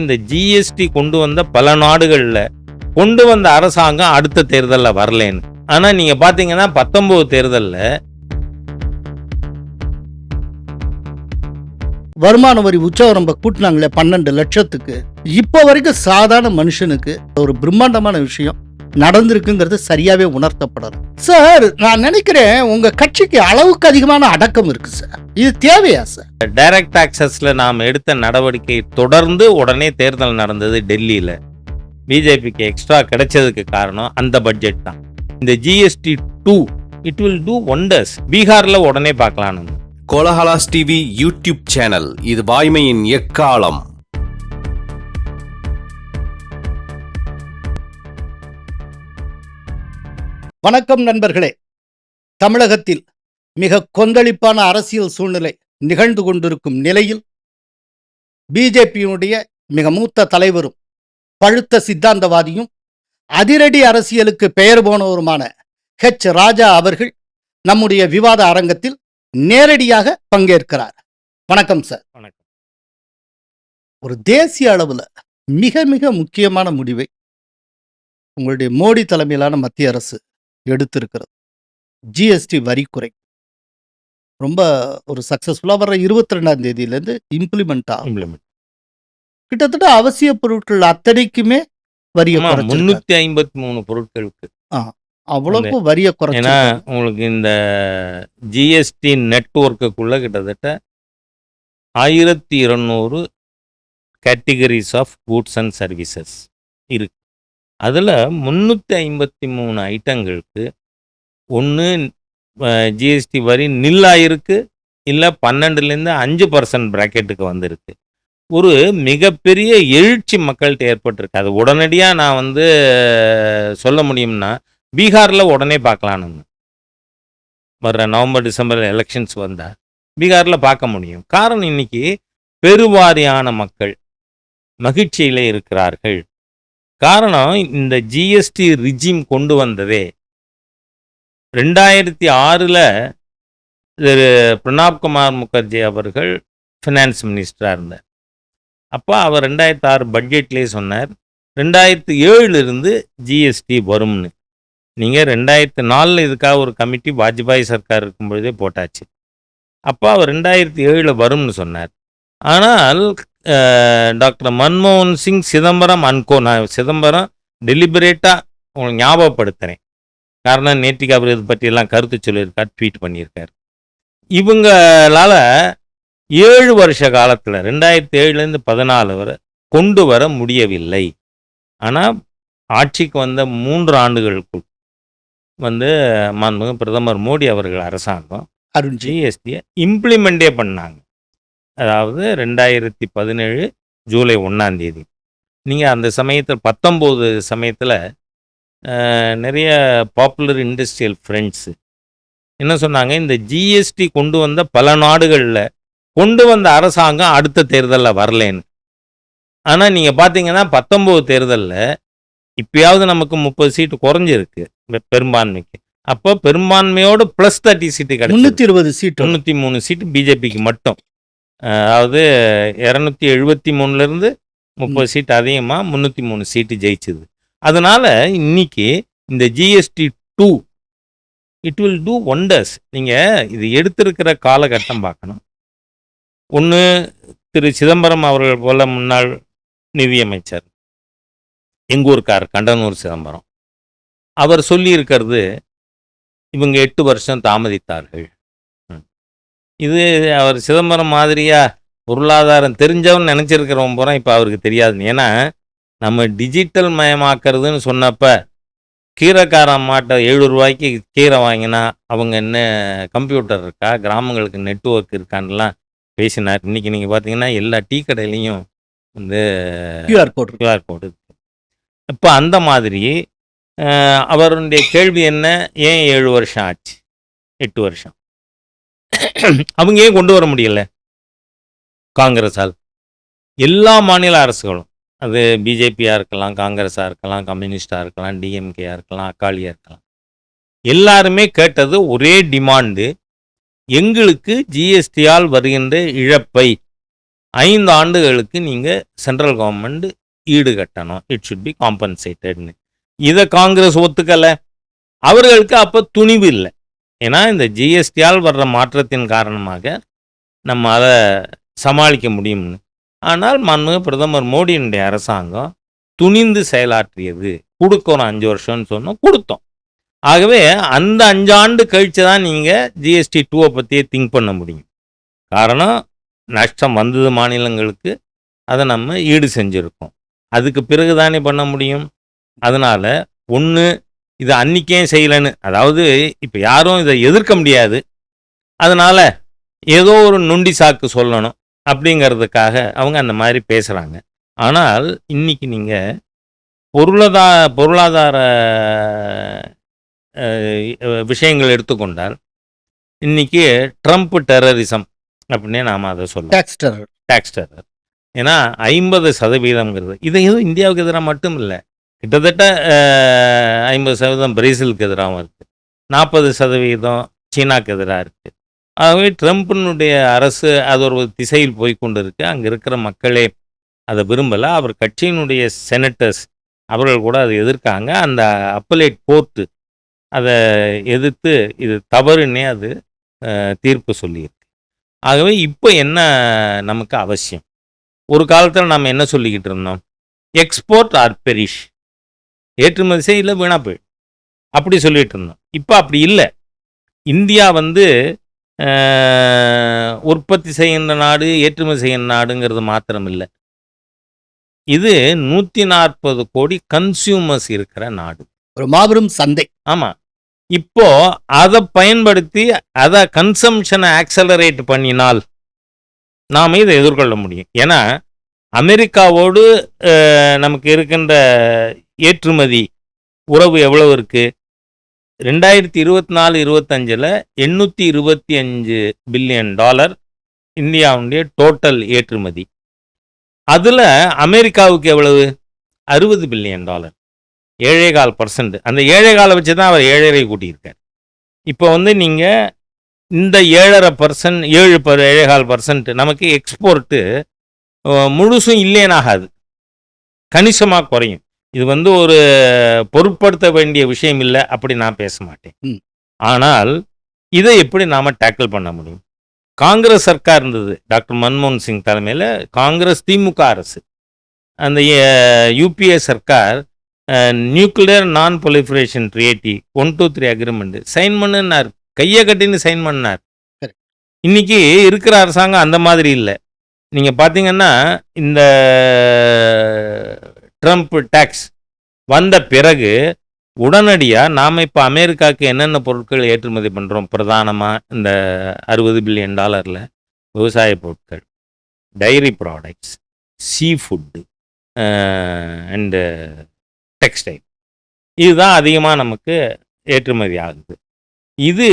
இந்த ஜிஎஸ்டி கொண்டு வந்த பல நாடுகளில் கொண்டு வந்த அரசாங்கம் அடுத்த தேர்தலில் வரலேன்னு. ஆனால் நீங்கள் பார்த்தீங்கன்னா பத்தொம்போது தேர்தலில் வருமான வரி உச்சவரம்ப கூட்டினாங்களே பன்னெண்டு லட்சத்துக்கு. இப்போ வரைக்கும் சாதாரண மனுஷனுக்கு ஒரு பிரம்மாண்டமான விஷயம். நடந்திருக்குங்கிறது சரியாவே உணர்த்தப்படணும். சார் நான் நினைக்கிறேன் உங்க கட்சிக்கு அளவுக்கு அதிகமான அடக்கம் இருக்கு சார். இது தேவையா சார்? டைரக்ட் டாக்ஸஸில் நாம் எடுத்த நடவடிக்கை தொடர்ந்து உடனே தேர்தல் நடந்தது டெல்லியில். பிஜேபிக்கு எக்ஸ்ட்ரா கிடைச்சதுக்கு காரணம் அந்த பட்ஜெட் தான். இந்த GST do it will do wonders பீகாரில் உடனே பார்க்கலாம் நம்ம கோலஹலாஸ் டிவி யூடியூப் சேனல் இது வாய்மையின் எக்காலம். வணக்கம் நண்பர்களே. தமிழகத்தில் மிக கொந்தளிப்பான அரசியல் சூழ்நிலை நிகழ்ந்து கொண்டிருக்கும் நிலையில் பிஜேபியினுடைய மிக மூத்த தலைவரும் பழுத்த சித்தாந்தவாதியும் அதிரடி அரசியலுக்கு பெயர் போனவருமான ஹெச் ராஜா அவர்கள் நம்முடைய விவாத அரங்கத்தில் நேரடியாக பங்கேற்கிறார். வணக்கம் சார் வணக்கம். ஒரு தேசிய அளவில் மிக மிக முக்கியமான முடிவை உங்களுடைய மோடி தலைமையிலான மத்திய அரசு எடுத்திருக்கிறது. ஜிஎஸ்டி வரி குறை. ரொம்ப ஒரு சக்ஸஸ்ஃபுல்லாக வர இருபத்தி ரெண்டாம் தேதியிலேருந்து இம்ப்ளிமெண்ட் ஆகும். கிட்டத்தட்ட அவசிய பொருட்கள் அத்தனைக்குமே வரிய குறைச்சிருக்காங்க முன்னூத்தி ஐம்பத்தி மூணு பொருட்களுக்கு. அவ்வளவுக்கு வரிய ஏன்னா குறைச்சு உங்களுக்கு இந்த ஜிஎஸ்டி நெட்ஒர்க்குள்ள கிட்டத்தட்ட ஆயிரத்தி இருநூறு categories of goods and services இருக்கு. அதில் முந்நூற்றி ஐம்பத்தி மூணு ஐட்டங்களுக்கு ஒன்று ஜிஎஸ்டி வரி நில்லாயிருக்கு. இல்லை பன்னெண்டுலேருந்து அஞ்சு பர்சன்ட் ப்ராக்கெட்டுக்கு வந்திருக்கு. ஒரு மிகப்பெரிய எழுச்சி மக்கள்கிட்ட ஏற்பட்டிருக்கு. அது உடனடியாக நான் வந்து சொல்ல முடியும்னா பீகாரில் உடனே பார்க்கலான்னு வர்ற நவம்பர் டிசம்பர் எலெக்ஷன்ஸ் வந்தால் பீகாரில் பார்க்க முடியும். காரணம் இன்னைக்கு பெருவாரியான மக்கள் மகிழ்ச்சியில் இருக்கிறார்கள். காரணம் இந்த ஜிஎஸ்டி ரிஜிம் கொண்டு வந்ததே. ரெண்டாயிரத்தி ஆறில் திரு பிரணாப் குமார் முகர்ஜி அவர்கள் ஃபினான்ஸ் மினிஸ்டராக இருந்தார். அப்போ அவர் ரெண்டாயிரத்தி ஆறு பட்ஜெட்லேயே சொன்னார் ரெண்டாயிரத்தி ஏழுலேருந்து ஜிஎஸ்டி வரும்னு. நீங்கள் ரெண்டாயிரத்து நாலில் இதுக்காக ஒரு கமிட்டி வாஜ்பாய் சர்க்கார் இருக்கும் பொழுதே போட்டாச்சு. அப்போ அவர் ரெண்டாயிரத்தி ஏழில் வரும்னு சொன்னார். ஆனால் டாக்டர் மன்மோகன் சிங் சிதம்பரம் அன்கோ நான் சிதம்பரம் டெலிபரேட்டாக உங்களுக்கு ஞாபகப்படுத்துகிறேன் காரணம் நேற்றுக்கு அவர் இது பற்றியெல்லாம் கருத்து சொல்லியிருக்கார் ட்வீட் பண்ணியிருக்கார். இவங்களால ஏழு வருஷ காலத்தில் ரெண்டாயிரத்தி ஏழுலேருந்து பதினாலு வரை கொண்டு வர முடியவில்லை. ஆனால் ஆட்சிக்கு வந்த மூன்று ஆண்டுகளுக்குள் வந்து மாண்புமிகு பிரதமர் மோடி அவர்கள் அரசாங்கம் அருண்ஜி. ஜிஎஸ்டியை இம்ப்ளிமெண்டே பண்ணாங்க. அதாவது ரெண்டாயிரத்தி பதினேழு ஜூலை ஒன்றாம் தேதி. நீங்கள் அந்த சமயத்தில் பத்தொம்போது சமயத்தில் நிறைய பாப்புலர் இண்டஸ்ட்ரியல் ஃப்ரெண்ட்ஸு என்ன சொன்னாங்க? இந்த ஜிஎஸ்டி கொண்டு வந்த பல நாடுகளில் கொண்டு வந்த அரசாங்கம் அடுத்த தேர்தலில் வரலேன்னு. ஆனால் நீங்கள் பார்த்தீங்கன்னா பத்தொம்போது தேர்தலில் இப்பயாவது நமக்கு முப்பது சீட்டு குறைஞ்சிருக்கு பெரும்பான்மைக்கு. அப்போ பெரும்பான்மையோடு ப்ளஸ் தேர்ட்டி சீட்டு கிடைச்சது முன்னூத்தி இருபது சீட்டு. தொண்ணூற்றி மூணு சீட்டு பிஜேபிக்கு மட்டும். அதாவது இரநூத்தி எழுபத்தி மூணுலேருந்து முப்பது சீட் அதிகமாக முந்நூற்றி மூணு சீட்டு ஜெயிச்சது. அதனால் இன்னைக்கு இந்த GST do it will do wonders நீங்கள் இது எடுத்திருக்கிற காலகட்டம் பார்க்கணும். ஒன்று திரு சிதம்பரம் அவர்கள் போல முன்னாள் நிதியமைச்சர் எங்கூர்கார் கண்டனூர் சிதம்பரம். அவர் சொல்லியிருக்கிறது இவங்க எட்டு வருஷம் தாமதித்தார்கள். இது அவர் சிதம்பரம் மாதிரியா பொருளாதாரம் தெரிஞ்சவன் நினச்சிருக்கிறவன் பூரா இப்போ அவருக்கு தெரியாது. ஏன்னா நம்ம டிஜிட்டல் மயமாக்குறதுன்னு சொன்னப்ப கீரைக்கார அம்மாட்ட ஏழு ரூபாய்க்கு கீரை வாங்கினா அவங்க என்ன கம்ப்யூட்டர் இருக்கா கிராமங்களுக்கு நெட்வொர்க் இருக்கான்லாம் பேசினார். இன்னைக்கு நீங்கள் பார்த்தீங்கன்னா எல்லா டீ கடையிலையும் வந்து கியூஆர் கோட் கியூஆர் கோடு இப்போ அந்த மாதிரி அவருடைய கேள்வி என்ன? ஏன் ஏழு வருஷம் ஆச்சு? எட்டு வருஷம். அவங்க ஏன் கொண்டு வர முடியல? காங்கிரஸால். எல்லா மாநில அரசுகளும். அது பிஜேபியாக இருக்கலாம் காங்கிரஸாக இருக்கலாம் கம்யூனிஸ்டாக இருக்கலாம் டிஎம்கேயாக இருக்கலாம் அக்காலியாக இருக்கலாம். எல்லாருமே கேட்டது ஒரே டிமாண்டு எங்களுக்கு ஜிஎஸ்டியால் வருகின்ற இழப்பை ஐந்து ஆண்டுகளுக்கு நீங்கள் சென்ட்ரல் கவர்மெண்ட் ஈடு கட்டணும். இட் ஷுட் பி காம்பன்சேட்டட்னு இதை காங்கிரஸ் ஒத்துக்கலை. அவர்களுக்கு அப்போ துணிவு இல்லை. ஏன்னா இந்த ஜிஎஸ்டியால் வர்ற மாற்றத்தின் காரணமாக நம்ம அதை சமாளிக்க முடியும்னு. ஆனால் மாண்புமிகு பிரதமர் மோடியினுடைய அரசாங்கம் துணிந்து செயலாற்றியது. கொடுக்கணும் அஞ்சு வருஷம்னு சொன்னோம் கொடுத்தோம். ஆகவே அந்த அஞ்சாண்டு கழித்து கழிச்சு தான் நீங்கள் ஜிஎஸ்டி டூவை பற்றியே திங்க் பண்ண முடியும். காரணம் நஷ்டம் வந்தது மாநிலங்களுக்கு அதை நம்ம ஈடு செஞ்சுருக்கோம். அதுக்கு பிறகு தானே பண்ண முடியும்? அதனால் ஒன்று இது அன்னைக்கே செய்யலைன்னு. அதாவது இப்போ யாரும் இதை எதிர்க்க முடியாது. அதனால் ஏதோ ஒரு நொண்டி சாக்கு சொல்லணும் அப்படிங்கிறதுக்காக அவங்க அந்த மாதிரி பேசுகிறாங்க ஆனால் இன்னைக்கு நீங்கள் பொருளாதார பொருளாதார விஷயங்கள் எடுத்துக்கொண்டால் இன்னைக்கு ட்ரம்ப் டெரரிசம் அப்படின்னே நாம் அதை சொல்லலாம் டேக்ஸ் டெரர் டேக்ஸ் டெரர் ஏன்னா ஐம்பது சதவீதம்ங்கிறது இது எதுவும் இந்தியாவுக்கு எதிராக மட்டும் இல்லை. கிட்டத்தட்ட ஐம்பது சதவீதம் பிரேசிலுக்கு எதிராகவும் இருக்குது நாற்பது சதவீதம் சீனாக்கு எதிராக இருக்குது ஆகவே ட்ரம்ப்பினுடைய அரசு அது ஒரு திசையில் போய் கொண்டு இருக்கு அங்கே இருக்கிற மக்களே அதை விரும்பலை. அவர் கட்சியினுடைய செனட்டர்ஸ் அவர்கள் கூட அதை எதிர்க்காங்க. அந்த அப்பலேட் கோர்ட்டு அதை எதிர்த்து இது தவறுன்னே அது தீர்ப்பு சொல்லியிருக்கு. ஆகவே இப்போ என்ன நமக்கு அவசியம்? ஒரு காலத்தில் நம்ம என்ன சொல்லிக்கிட்டு இருந்தோம்? Export or perish? ஏற்றுமதி செய்யல வீணா போய் அப்படி சொல்லிட்டு இருந்தோம். இப்போ அப்படி இல்லை. இந்தியா வந்து உற்பத்தி செய்கின்ற நாடு ஏற்றுமதி செய்கின்ற நாடுங்கிறது மாத்திரம் இல்லை இது நூற்றி நாற்பது கோடி கன்சியூமர்ஸ் இருக்கிற நாடு. ஒரு மாபெரும் சந்தை. ஆமாம் இப்போ அதை பயன்படுத்தி அதை கன்சம்ஷனை ஆக்சலரேட் பண்ணினால் நாம் இதை எதிர்கொள்ள முடியும். ஏன்னா அமெரிக்காவோடு நமக்கு இருக்கின்ற ஏற்றுமதி உறவு எவ்வளவு இருக்குது ரெண்டாயிரத்தி இருபத்தி நாலு இருபத்தஞ்சில் எண்ணூற்றி இருபத்தி அஞ்சு பில்லியன் டாலர் இந்தியாவுடைய டோட்டல் ஏற்றுமதி. அதில் அமெரிக்காவுக்கு எவ்வளவு? அறுபது பில்லியன் டாலர். ஏழே கால் பர்சன்ட் அந்த ஏழை காலை வச்சு தான் அவர் ஏழரை கூட்டியிருக்கார். இப்போ வந்து நீங்கள் இந்த ஏழரை பர்சன்ட் ஏழு பர் ஏழேகால் பர்சன்ட் நமக்கு எக்ஸ்போர்ட்டு முழுசும் இல்லேனாகாது கணிசமாக குறையும். இது வந்து ஒரு பொருட்படுத்த வேண்டிய விஷயம் இல்லை அப்படி நான் பேச மாட்டேன். ஆனால் இதை எப்படி நாம் டேக்கிள் பண்ண முடியும்? காங்கிரஸ் சர்க்கார் இருந்தது. டாக்டர் மன்மோகன் சிங் தலைமையில் காங்கிரஸ் திமுக அரசு. அந்த UPA Sarkar nuclear non proliferation treaty one two three agreement sign பண்ணுனார். கையை கட்டின்னு சைன் பண்ணார். இன்னைக்கு இருக்கிற அரசாங்கம் அந்த மாதிரி இல்லை. நீங்கள் பார்த்தீங்கன்னா இந்த ட்ரம்ப் டேக்ஸ் வந்த பிறகு உடனடியாக நாம் இப்போ அமெரிக்காவுக்கு என்னென்ன பொருட்கள் ஏற்றுமதி பண்ணுறோம் பிரதானமாக இந்த அறுபது பில்லியன் டாலரில் விவசாய பொருட்கள் dairy products sea food and textile இதுதான் அதிகமாக நமக்கு ஏற்றுமதி ஆகுது. இது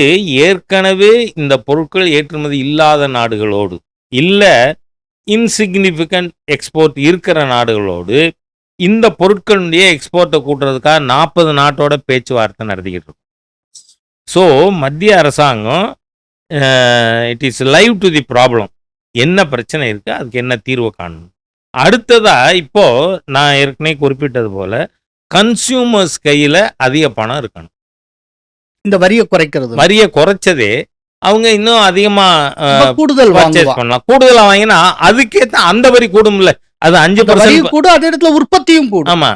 ஏற்கனவே இந்த பொருட்கள் ஏற்றுமதி இல்லாத நாடுகளோடு இல்லை இன்சிக்னிஃபிகண்ட் எக்ஸ்போர்ட் இருக்கிற நாடுகளோடு இந்த பொருட்களுடைய எக்ஸ்போர்ட்டை கூட்டுறதுக்காக நாற்பது நாட்டோட பேச்சுவார்த்தை நடத்திக்கிட்டு இருக்கோம். ஸோ மத்திய அரசாங்கம் it is live to the problem என்ன பிரச்சனை இருக்குது அதுக்கு என்ன தீர்வு காணணும்? அடுத்ததா இப்போ நான் ஏற்கனவே குறிப்பிட்டது போல கன்சியூமர்ஸ் கையில் அதிக பணம் இருக்கணும். இந்த வரியை குறைக்கிறது. வரியை குறைச்சதே அவங்க இன்னும் அதிகமாக கூடுதல் பர்ச்சேஸ் பண்ணலாம். கூடுதலா வாங்கினா அதுக்கேத்த அந்த வரி கூடும்ல. அது அஞ்சு பர்சன்ட் கூட அதே இடத்துல உற்பத்தியும் கூடும். ஆமா.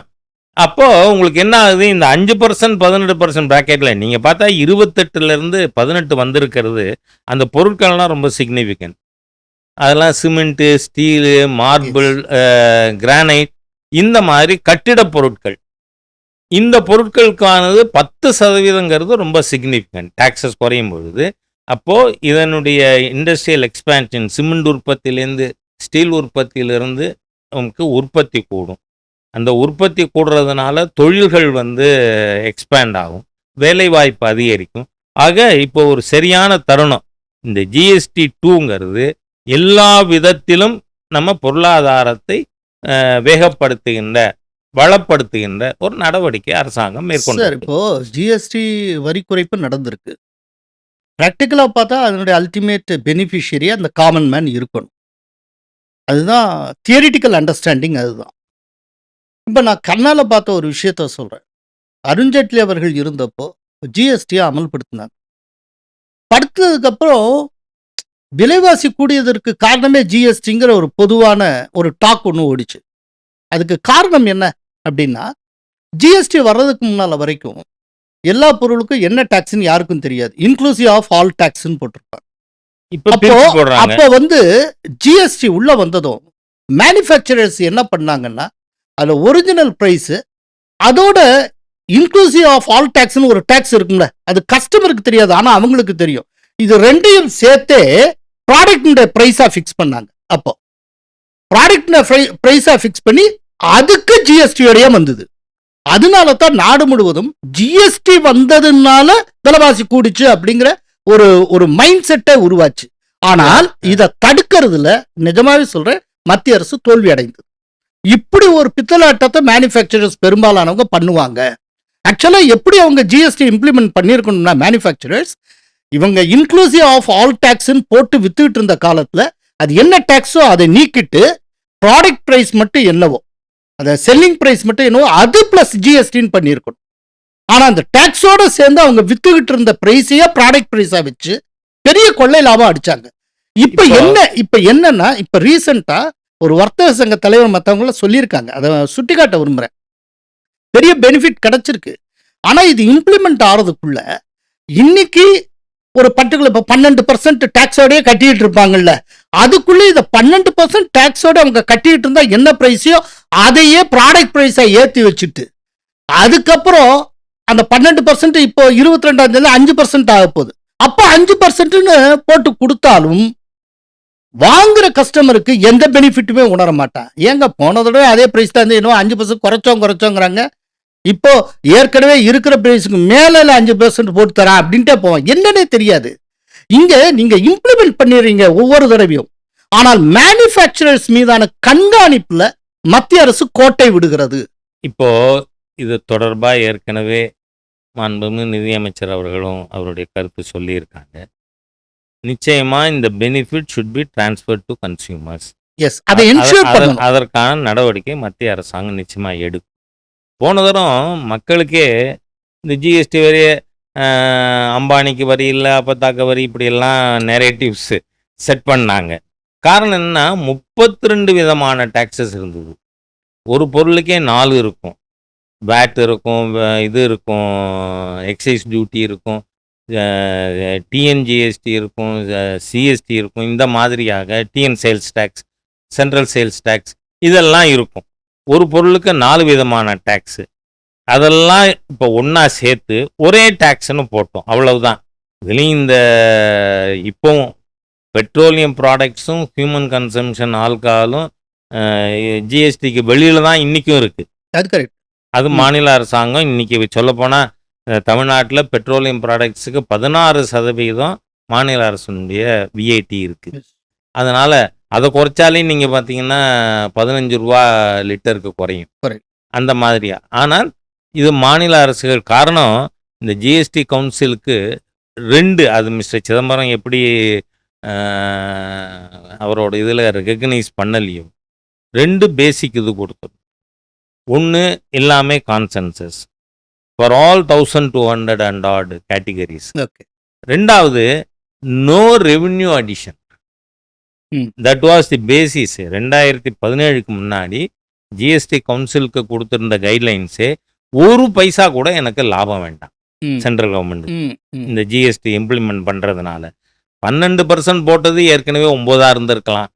அப்போ உங்களுக்கு என்ன ஆகுது? இந்த அஞ்சு பர்சன்ட் பதினெட்டு பர்சன்ட் ப்ராக்கெட்ல நீங்க பார்த்தா இருபத்தெட்டுல இருந்து பதினெட்டு வந்திருக்கிறது. அந்த பொருட்கள்லாம் ரொம்ப சிக்னிஃபிகன்ட் அதெல்லாம் சிமெண்ட்டு ஸ்டீலு மார்பிள் கிரானைட் இந்த மாதிரி கட்டிடப் பொருட்கள். இந்த பொருட்களுக்கானது பத்து சதவீதங்கிறது ரொம்ப சிக்னிஃபிகன்ட் டாக்ஸஸ் குறையும் பொழுது. அப்போது இதனுடைய இண்டஸ்ட்ரியல் எக்ஸ்பேன்ஷன் சிமெண்ட் உற்பத்தியிலேருந்து ஸ்டீல் உற்பத்தியிலிருந்து நமக்கு உற்பத்தி கூடும். அந்த உற்பத்தி கூடுறதுனால தொழில்கள் வந்து எக்ஸ்பேண்ட் ஆகும். வேலைவாய்ப்பு அதிகரிக்கும். ஆக இப்போ ஒரு சரியான தருணம். இந்த ஜிஎஸ்டி டூங்கிறது எல்லா விதத்திலும் நம்ம பொருளாதாரத்தை வேகப்படுத்துகின்ற வளப்படுத்துகின்ற ஒரு நடவடிக்கை அரசாங்கம் சார் மேற்கொண்டு இப்போ ஜிஎஸ்டி வரி குறைப்பு நடந்திருக்கு. ப்ராக்டிக்கலாக பார்த்தா அதனுடைய அல்டிமேட் பெனிஃபிஷியரி அந்த காமன் மேன் இருக்கணும். அதுதான் தியரிட்டிக்கல் அண்டர்ஸ்டாண்டிங் அதுதான். இப்போ நான் கண்ணால் பார்த்த ஒரு விஷயத்த சொல்கிறேன் அருண்ஜேட்லி அவர்கள் இருந்தப்போ ஜிஎஸ்டியை அமல்படுத்தினாங்க படுத்ததுக்கப்புறம் விலைவாசி கூடியதற்கு காரணமே ஜிஎஸ்டிங்கிற ஒரு பொதுவான ஒரு டாக் ஒன்று ஓடிச்சு. அதுக்கு காரணம் என்ன அப்படின்னா ஜிஎஸ்டி வர்றதுக்கு முன்னால் வரைக்கும் எல்லா பொருளுக்கும் என்ன டேக்ஸுன்னு யாருக்கும் தெரியாது. இன்க்ளூசிவ் ஆஃப் ஆல் டாக்ஸ்ன்னு போட்டிருப்பாங்க. இப்ப அப்போ வந்து ஜிஎஸ்டி உள்ள வந்ததும் மேனுஃபேக்சரர்ஸ் என்ன பண்ணாங்கன்னா அதுல ஒரிஜினல் பிரைஸ் அதோட இன்க்ளூசிவ் ஆஃப் ஆல் டாக்ஸ்னு ஒரு டாக்ஸ் இருக்கும்ல. அது கஸ்டமருக்கு தெரியாது ஆனா அவங்களுக்கு தெரியும். இது ரெண்டையும் சேர்த்தே ப்ராடக்ட் பிரைஸா ஃபிக்ஸ் பண்ணாங்க அப்போ. ப்ராடக்ட் பிரைஸா ஃபிக்ஸ் பண்ணி அதுக்கு ஜிஎஸ்டியோடய வந்தது. அதனால தான் நாடு முழுவதும் ஜிஎஸ்டி வந்ததுனால விலைவாசி கூடிச்சு அப்படிங்கிற ஒரு ஒரு மைண்ட் செட்டை உருவாச்சு. ஆனால் இதை தடுக்கிறதுல நிஜமாவே சொல்றேன் மத்திய அரசு தோல்வி அடைந்தது. இப்படி ஒரு பித்தலாட்டத்தை மேனுஃபேக்சரர்ஸ் பெரும்பாலானவங்க பண்ணுவாங்க. ஆக்சுவலா எப்படி அவங்க ஜிஎஸ்டி இம்ப்ளிமெண்ட் பண்ணியிருக்கணும்னா மேனுஃபேக்சரர்ஸ் இவங்க இன்க்ளூசிவ் ஆஃப் ஆல் டாக்ஸ்ன்னு போட்டு வித்துக்கிட்டு இருந்த காலத்துல அது என்ன டேக்ஸோ அதை நீக்கிட்டு ப்ராடக்ட் ப்ரைஸ் மட்டும் என்னவோ அதை செல்லிங் ப்ரைஸ் மட்டும் என்னவோ அது ப்ளஸ் ஜிஎஸ்டின்னு பண்ணியிருக்கணும். ஆனா அந்த டாக்ஸோட சேர்ந்து அவங்க வித்துக்கிட்டு இருந்த பிரைஸையே ப்ராடக்ட் பிரைஸா வச்சு பெரிய கொள்ளை லாபம் அடிச்சாங்க. இப்ப என்ன இப்ப என்னன்னா இப்ப ரீசெண்டா ஒரு வர்த்தக சங்க தலைவர் மத்தவங்கள சொல்லியிருக்காங்க. அதை சுட்டிக்காட்ட விரும்புறேன். பெரிய பெனிஃபிட் கிடைச்சிருக்கு. ஆனா இது இம்ப்ளிமெண்ட் ஆறதுக்குள்ள இன்னைக்கு ஒரு பர்டிகுலர் இப்போ பன்னெண்டு பர்சன்ட் டேக்ஸோடய கட்டிட்டு இருப்பாங்கல்ல. அதுக்குள்ள இதை பன்னெண்டு பர்சன்ட் டேக்ஸோட அவங்க கட்டிட்டு இருந்தா என்ன பிரைஸையோ அதையே ப்ராடக்ட் பிரைஸா ஏத்தி வச்சுட்டு அதுக்கப்புறம் அந்த பன்னெண்டு பர்சன்ட் இப்போ இருபத்தி ரெண்டாம் தேதி அஞ்சு பர்சன்ட் ஆக போகுது. அப்போ அஞ்சு பர்சன்ட்னு போட்டு கொடுத்தாலும் வாங்குற கஸ்டமருக்கு எந்த பெனிஃபிட்டுமே உணர மாட்டான். ஏங்க போன தடவை அதே ப்ரைஸ் தான் இன்னும் அஞ்சு பர்சன்ட் குறைச்சோம் குறைச்சோங்கிறாங்க. இப்போ ஏற்கனவே இருக்கிற ப்ரைஸுக்கு மேலே அஞ்சு பர்சன்ட் போட்டு தரேன் அப்படின்ட்டே போவோம் என்னன்னே தெரியாது. இங்கே நீங்கள் இம்ப்ளிமெண்ட் பண்ணிடுறீங்க ஒவ்வொரு தடவையும். ஆனால் மேனுஃபேக்சரர்ஸ் மீதான கண்காணிப்பில் மத்திய அரசு கோட்டை விடுகிறது. இப்போ இது தொடர்பாக ஏற்கனவே மாண்புமிகு நிதியமைச்சர் அவர்களும் அவருடைய கருத்து சொல்லியிருக்காங்க. நிச்சயமா இந்த benefit should be transfer to consumers yes அதை அதற்கான நடவடிக்கை மத்திய அரசாங்கம் நிச்சயமா எடுக்கும். போன தரம் மக்களுக்கே இந்த ஜிஎஸ்டி வரி அம்பானிக்கு வரி இல்லை அப்பத்தாக்க வரி இப்படியெல்லாம் நெரேட்டிவ்ஸ் செட் பண்ணாங்க. காரணம் என்னன்னா முப்பத்தி ரெண்டு விதமான டாக்ஸஸ் இருந்தது. ஒரு பொருளுக்கே நாலு இருக்கும். பேட் இருக்கும் இது இருக்கும் எக்ஸைஸ் டியூட்டி இருக்கும் டிஎன்ஜிஎஸ்டி இருக்கும் சிஎஸ்டி இருக்கும் இந்த மாதிரியாக TN sales tax central sales tax இதெல்லாம் இருக்கும். ஒரு பொருளுக்கு நாலு விதமான டேக்ஸு அதெல்லாம் இப்போ ஒன்றா சேர்த்து ஒரே டேக்ஸ்னு போட்டோம் அவ்வளவுதான். இதுலேயும் இந்த இப்போவும் பெட்ரோலியம் ப்ராடக்ட்ஸும் ஹியூமன் கன்சம்ஷன் ஆல்கஹாலும் ஜிஎஸ்டிக்கு வெளியில் தான் இன்றைக்கும் இருக்குது அது கரெக்ட் அது ம். மாநில அரசாங்கம் இன்னைக்கு சொல்லப்போனால் தமிழ்நாட்டில் பெட்ரோலியம் ப்ராடக்ட்ஸுக்கு பதினாறு சதவீதம் மாநில அரசினுடைய விஐடி இருக்கு. அதனால அதை குறைச்சாலே நீங்கள் பார்த்தீங்கன்னா பதினஞ்சு ரூபா லிட்டருக்கு குறையும். அந்த மாதிரியா. ஆனால் இது மாநில அரசுகள் காரணம் இந்த ஜிஎஸ்டி கவுன்சிலுக்கு ரெண்டு அது மிஸ்டர் சிதம்பரம் எப்படி அஹ், அவரோட இதில் ரெகக்னைஸ் பண்ணலையோ ரெண்டு பேசிக் இது கொடுத்தது. ஒன்று எல்லாமே consensus for all thousand two hundred and odd categories okay ரெண்டாவது no revenue addition. That was the basis ரெண்டாயிரத்தி பதினேழுக்கு முன்னாடி ஜிஎஸ்டி கவுன்சிலுக்கு கொடுத்திருந்த கைட்லைன்ஸே ஒரு பைசா கூட எனக்கு லாபம் வேண்டாம். சென்ட்ரல் கவர்மெண்ட் ம், ம். இந்த ஜிஎஸ்டி இம்ப்ளிமெண்ட் பண்ணுறதுனால பன்னெண்டு பர்சன்ட் போட்டது ஏற்கனவே ஒம்போதா இருந்திருக்கலாம்.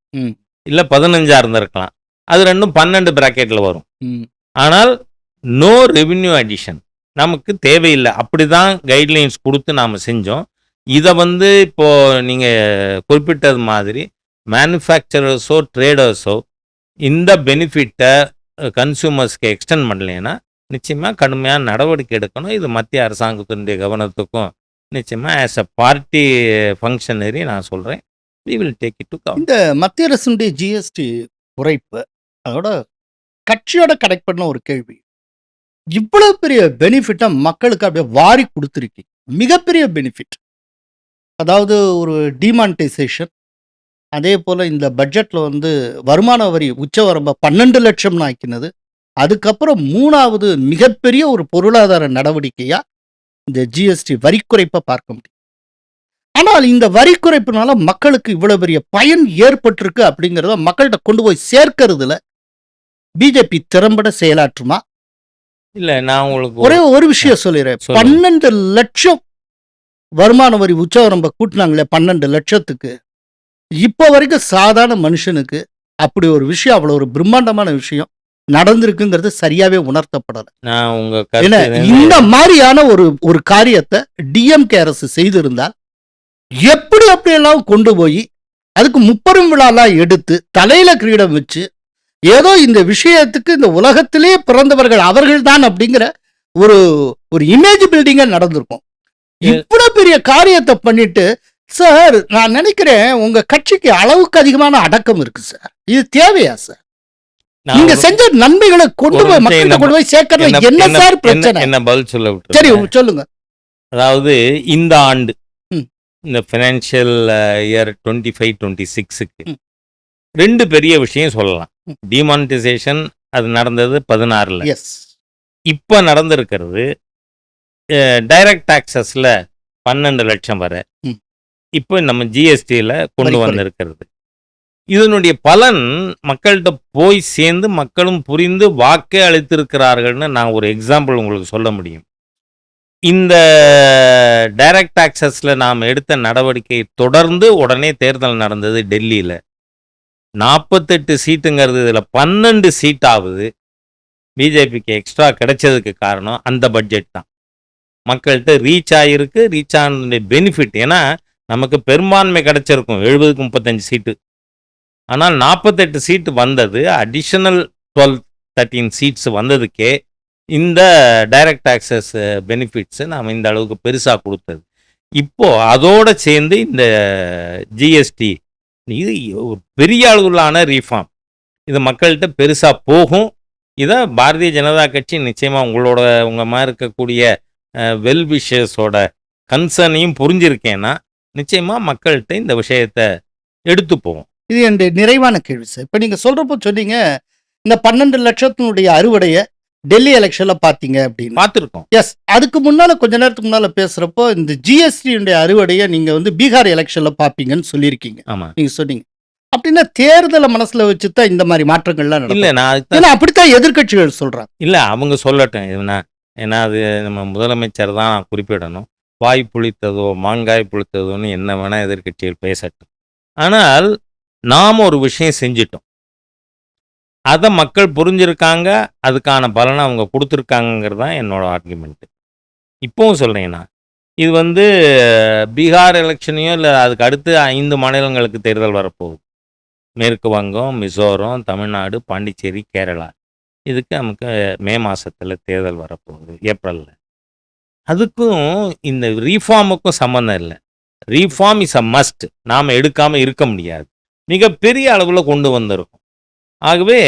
இல்லை பதினஞ்சா இருந்திருக்கலாம். அது ரெண்டும் பன்னெண்டு ப்ராக்கெட்டில் வரும். ஆனால் நோ ரெவின்யூ அடிஷன் நமக்கு தேவையில்லை. அப்படி தான் கைட்லைன்ஸ் கொடுத்து நாம் செஞ்சோம். இதை வந்து இப்போது நீங்கள் குறிப்பிட்டது மாதிரி மேனுஃபேக்சரர்ஸோ ட்ரேடர்ஸோ இந்த பெனிஃபிட்டை கன்சூமர்ஸ்க்கு எக்ஸ்டெண்ட் பண்ணலைன்னா நிச்சயமாக கடுமையான நடவடிக்கை எடுக்கணும். இது மத்திய அரசாங்கத்தினுடைய கவனத்துக்கும் நிச்சயமாக ஆஸ் அ பார்ட்டி ஃபங்க்ஷனரி நான் சொல்கிறேன் we will take it to government இந்த மத்திய அரசுடைய ஜிஎஸ்டி குறைப்பு அதோட கட்சியோட கனெக்ட் பண்ண ஒரு கேள்வி. இவ்வளவு பெரிய பெனிஃபிட்டை மக்களுக்கு அப்படியே வாரி கொடுத்துருக்கீங்க. மிகப்பெரிய பெனிஃபிட் அதாவது ஒரு டிமானிட்டைசேஷன் அதே போல் இந்த பட்ஜெட்டில் வந்து வருமான வரி உச்சவரம்பை பன்னெண்டு லட்சம்னு ஆக்கினது. அதுக்கப்புறம் மூணாவது மிகப்பெரிய ஒரு பொருளாதார நடவடிக்கையாக இந்த ஜிஎஸ்டி வரி குறைப்பை பார்க்க முடியும். ஆனால் இந்த வரி குறைப்புனால மக்களுக்கு இவ்வளோ பெரிய பயன் ஏற்பட்டிருக்கு அப்படிங்கிறத மக்கள்கிட்ட கொண்டு போய் சேர்க்கறதுல பிஜேபி திறம்பட செயலாற்றுமா? இல்ல நான் உங்களுக்கு ஒரே ஒரு- விஷயம் சொல்லிடுறேன். பன்னெண்டு லட்சம் வருமான வரி உச்சவரம்ப கூட்டினாங்களே பன்னெண்டு லட்சத்துக்கு. இப்போ வரைக்கும் சாதாரண மனுஷனுக்கு அப்படி ஒரு விஷயம் அவ்வளோ ஒரு பிரம்மாண்டமான விஷயம் நடந்திருக்குங்கிறது சரியாவே உணர்த்தப்படல. இந்த மாதிரியான ஒரு ஒரு காரியத்தை டிஎம்கே அரசு செய்திருந்தால் எப்படி அப்படியெல்லாம் கொண்டு போய் அதுக்கு முப்பெரும் விழாலாம் எடுத்து தலையில கிரீடம் வச்சு ஏதோ இந்த விஷயத்துக்கு இந்த உலகத்திலே பிறந்தவர்கள் அவர்கள்தான் அப்படிங்கிற ஒரு ஒரு இமேஜ் பில்டிங்க நடந்திருக்கும். இவ்வளவு பெரிய காரியத்தை பண்ணிட்டு சார் நான் நினைக்கிறேன் உங்க கட்சிக்கு அளவுக்கு அதிகமான அடக்கம் இருக்கு சார். இது தேவையா சார்? நீங்க செஞ்ச நன்மைகளை கொண்டு போய் மக்கள்கிட்ட என்ன- கொண்டு போய் சேர்க்கறது என்ன- சார் பிரச்சனை? என்ன பதில் சொல்ல சரி சொல்லுங்க. அதாவது இந்த ஆண்டு. இந்த financial year twenty five twenty சிக்ஸுக்கு. ரெண்டு பெரிய விஷயம் சொல்லலாம். டிமானிட்டைசேஷன் அது நடந்தது பதினாறுல. எஸ் இப்போ நடந்திருக்கிறது டைரக்ட் டாக்ஸஸ்ல பன்னெண்டு லட்சம் வரை. இப்போ நம்ம ஜிஎஸ்டியில் கொண்டு. வந்திருக்கிறது. இதனுடைய பலன் மக்கள்கிட்ட போய் சேர்ந்து மக்களும் புரிந்து வாக்கே அளித்திருக்கிறார்கள்னு நான் ஒரு எக்ஸாம்பிள் உங்களுக்கு சொல்ல முடியும். இந்த டைரக்ட் டாக்ஸஸில் நாம் எடுத்த நடவடிக்கை தொடர்ந்து உடனே தேர்தல் நடந்தது டெல்லியில். நாற்பத்தெட்டு சீட்டுங்கிறது இதில் பன்னெண்டு சீட்டாவது பிஜேபிக்கு எக்ஸ்ட்ரா கிடைச்சதுக்கு காரணம் அந்த பட்ஜெட் தான். மக்கள்கிட்ட ரீச் ஆகிருக்கு ரீச் ஆனதுடைய பெனிஃபிட் ஏன்னா நமக்கு பெரும்பான்மை கிடைச்சிருக்கும் எழுபதுக்கு முப்பத்தஞ்சு சீட்டு. ஆனால் நாற்பத்தெட்டு சீட்டு வந்தது அடிஷனல் டுவெல் தேர்ட்டீன் சீட்ஸ் வந்ததுக்கே இந்த டைரக்ட் ஆக்சஸ் பெனிஃபிட்ஸை நாம் இந்த அளவுக்கு பெருசாக கொடுத்தது. இப்போ அதோடு சேர்ந்து இந்த ஜிஎஸ்டி இது ஒரு பெரிய அளவிலான ரீஃபார்ம் இது மக்கள்கிட்ட பெருசாக போகும். இதை பாரதிய ஜனதா கட்சி நிச்சயமாக உங்களோட உங்கள் மாதிரி இருக்கக்கூடிய வெல் விஷஸோட கன்சர்னையும் புரிஞ்சிருக்கேன்னா நிச்சயமாக மக்கள்கிட்ட இந்த விஷயத்தை எடுத்து போகும். இது என்னுடைய நிறைவான கேள்வி சார் இப்போ நீங்கள் சொல்கிறப்போ சொன்னீங்க இந்த பன்னெண்டு லட்சத்தினுடைய அறுவடையை டெல்லி எலெக்ஷன்ல பாத்தீங்க அப்படின்னு. பார்த்துருக்கோம். எஸ் அதுக்கு முன்னால கொஞ்ச நேரத்துக்கு முன்னால பேசுறப்போ இந்த ஜிஎஸ்டியுடைய அறுவடையை நீங்க வந்து பீகார் எலெக்ஷன்ல பாப்பீங்கன்னு சொல்லியிருக்கீங்க. ஆமாம் நீங்க சொன்னீங்க. அப்படின்னா தேர்தலை மனசுல வச்சு தான் இந்த மாதிரி மாற்றங்கள்லாம் இல்லை நான் அப்படித்தான் எதிர்க்கட்சிகள் சொல்றாங்க. இல்லை அவங்க சொல்லட்டும். என்ன ஏன்னா அது நம்ம முதலமைச்சர் தான் குறிப்பிடணும். வாய் புளித்ததோ மாங்காய் புளித்ததோன்னு என்ன வேணால் எதிர்க்கட்சிகள் பேசட்டும். ஆனால் நாம் ஒரு விஷயம் செஞ்சிட்டோம். அதை மக்கள் புரிஞ்சிருக்காங்க அதுக்கான பலனை அவங்க கொடுத்துருக்காங்கங்கிறது தான் என்னோட ஆர்குமெண்ட்டு இப்போவும் சொல்கிறேன்னா இது வந்து பீகார் எலெக்ஷனையும் இல்லை அதுக்கு அடுத்து ஐந்து மாநிலங்களுக்கு தேர்தல் வரப்போகுது. மேற்கு வங்கம் மிசோரம் தமிழ்நாடு பாண்டிச்சேரி கேரளா. இதுக்கு நமக்கு மே மாதத்தில் தேர்தல் வரப்போகுது ஏப்ரலில். அதுக்கும் இந்த ரீஃபார்முக்கும் சம்மந்தம் இல்லை. ரீஃபார்ம் இஸ் அ மஸ்ட் நாம் எடுக்காமல் இருக்க முடியாது. மிகப்பெரிய அளவில் கொண்டு வந்திருக்கோம். ஆகவே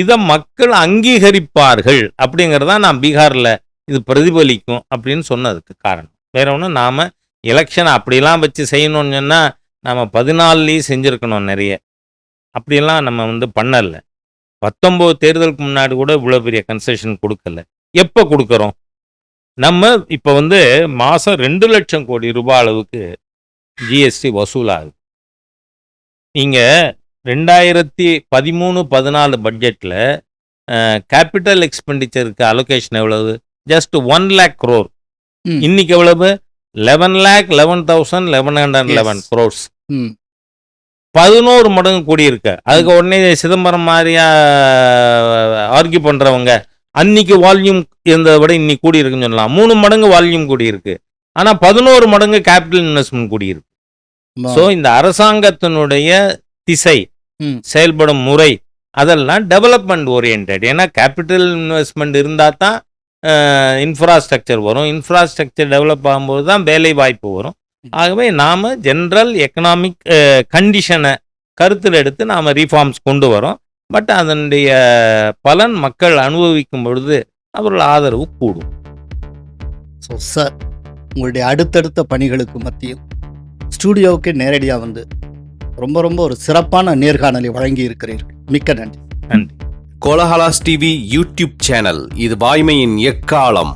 இதை மக்கள் அங்கீகரிப்பார்கள் அப்படிங்கிறதா நான் பீகாரில் இது பிரதிபலிக்கும் அப்படின்னு சொன்னதுக்கு காரணம். வேற ஒன்றும் நாம் எலெக்ஷன் அப்படிலாம் வச்சு செய்யணும்னு சொன்னால் நம்ம பதினாலுலேயும் செஞ்சுருக்கணும் நிறைய. அப்படிலாம் நம்ம வந்து பண்ணல. பத்தொம்போது தேர்தலுக்கு முன்னாடி கூட இவ்வளோ பெரிய கன்செஷன் கொடுக்கல. எப்போ கொடுக்குறோம்? நம்ம இப்போ வந்து மாதம் ரெண்டு லட்சம் கோடி ரூபாய் அளவுக்கு ஜிஎஸ்டி வசூலாகுது. நீங்கள் ரெண்டாயிரத்தி பதிமூணு பதினாலு பட்ஜெட்டில் கேபிட்டல் எக்ஸ்பெண்டிச்சருக்கு அலோகேஷன் எவ்வளவு? Just one lakh crore. இன்னைக்கு எவ்வளவு? Eleven lakh eleven thousand eleven hundred. Eleven crores பதினோரு மடங்கு கூடியிருக்கு. அதுக்கு உடனே சிதம்பரம் மாதிரியா ஆர்கியூ பண்றவங்க அன்னைக்கு வால்யூம் இருந்ததை விட இன்னைக்கு கூடி இருக்குன்னு சொல்லலாம். மூணு மடங்கு வால்யூம் கூடி இருக்கு ஆனா பதினோரு மடங்கு கேபிட்டல் இன்வெஸ்ட்மெண்ட் கூடி இருக்கு. ஸோ இந்த அரசாங்கத்தினுடைய திசை. செயல்படும் முறை அதெல்லாம் டெவலப்மெண்ட் ஓரியன்ட் ஏன்னா கேபிட்டல் இன்வெஸ்ட்மெண்ட் இருந்தால் தான் இன்ஃப்ராஸ்ட்ரக்சர் வரும். இன்ஃப்ராஸ்ட்ரக்சர் டெவலப் ஆகும்போது தான் வேலை வாய்ப்பு வரும் ஆகவே நாம் ஜென்ரல் எக்கனாமிக் கண்டிஷனை கருத்தில் எடுத்து நாம் ரீஃபார்ம்ஸ் கொண்டு வரோம். பட் அதனுடைய பலன் மக்கள் அனுபவிக்கும் பொழுது அவர்கள் ஆதரவு கூடும். ஸோ சார் உங்களுடைய அடுத்தடுத்த பணிகளுக்கு மத்தியில் ஸ்டூடியோவுக்கு நேரடியாக வந்து ரொம்ப ரொம்ப ஒரு சிறப்பான நேர்காணலை வழங்கி இருக்கிறீர்கள் மிக்க நன்றி. நன்றி. கோலஹலாஸ் டிவி யூடியூப் சேனல் இது வாய்மையின் எக்காலம்.